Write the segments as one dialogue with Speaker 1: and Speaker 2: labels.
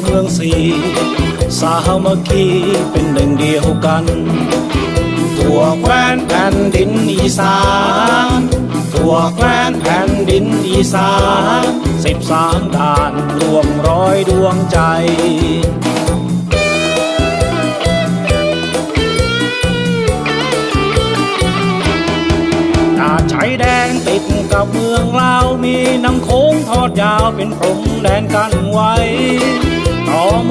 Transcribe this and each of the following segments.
Speaker 1: เข้าเมืองสีสามัคคีเป็นหนึ่งเดียวกันทั่วแคว้นแผ่นดินอีสานทั่วแคว้นแผ่นดินอีสานสิบสามด่านรวมร้อยดวงใจตาดชายแดนติดกับเมืองลาวมีน้ำโค้งทอดยาวเป็นพรมแดนกันไว้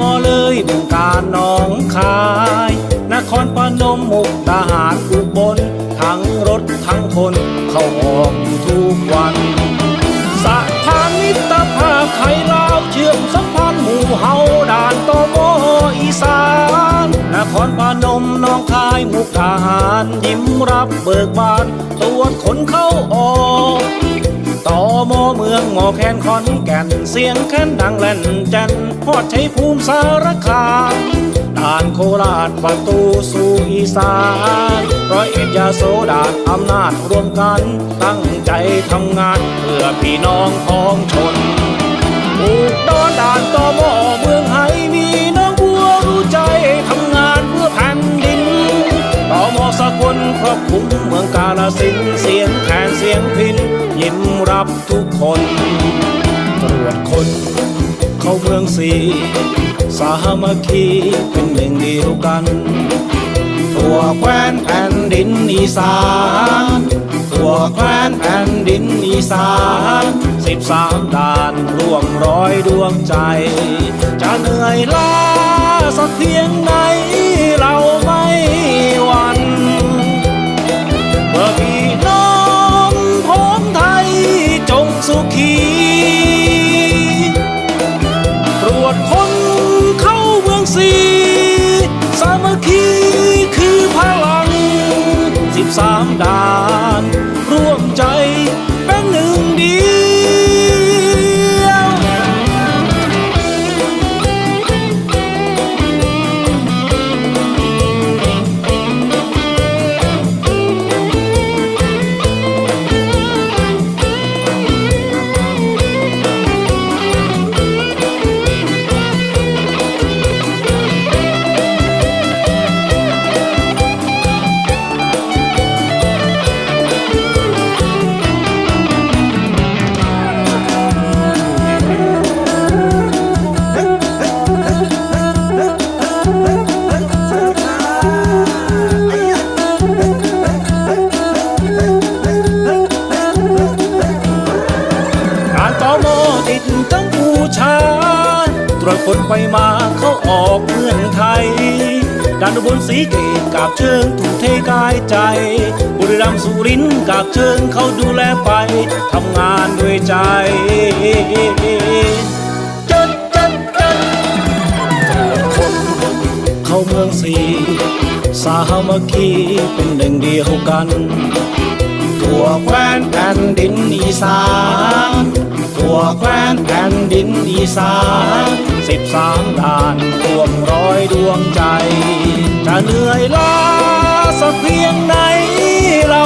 Speaker 1: มอเลยบึงการหนองคาย นครพนมมุกดาหารอุบลทั้งรถทั้งคนเข้าออกทุกวันสะพานมิตรภาพไทยลาวเชื่อมสัมพันธ์หมู่เฮาด่านตมอีสาน นครพนมน้องคายมุกดาหารยิ้มรับเบิกบานตรวจคนเข้าออก ต่อมเมืองหมอแคนขอนแก่น เสียงแค้นดังแล่นจันพอดใช้ภูมิสารคามด่านโคราชประตูสู่อีสานร้อยเอ็ดยาโสดาอำนาจรวมกัน ตั้งใจทำงานเพื่อพี่น้องพ้องชนอุดรด่านต่อมอเมืองไห้มีน้องบัวรู้ใจทำงานเพื่อแผ่นดินต่อมอสกลครอบคุมเมืองกาลสินธุ์เสียงแคนเสียงพิน รับทุกคน ตรวจคนเข้าเมืองสี สามัคคีเป็นหนึ่งเดียวกัน ทั่วแคว้นแผ่นดินอีสาน ทั่วแคว้นแผ่นดินอีสานสิบสามด่านร่วมร้อยดวงใจ จะเหนื่อยล้าสักเพียงไหน สิบ ชาตรวจคนไปมาเข้าออกเมืองไทยด่านอุบลศรีเกตกาบเชิงถูกเทกายใจ บุรีรัมย์สุรินทร์กาบเชิงเขาดูแลไปทำงานด้วยใจจัดจัดจัดตรวจคนเข้าเมืองสีสามัคคีเป็นหนึ่งเดียวกัน ทั่วแคว้นแผ่นดินอีสานทั่วแคว้นแผ่นดินอีสานสิบสามด่านรวมร้อยดวงใจ จะเหนื่อยล้าสักเพียงไหนเรา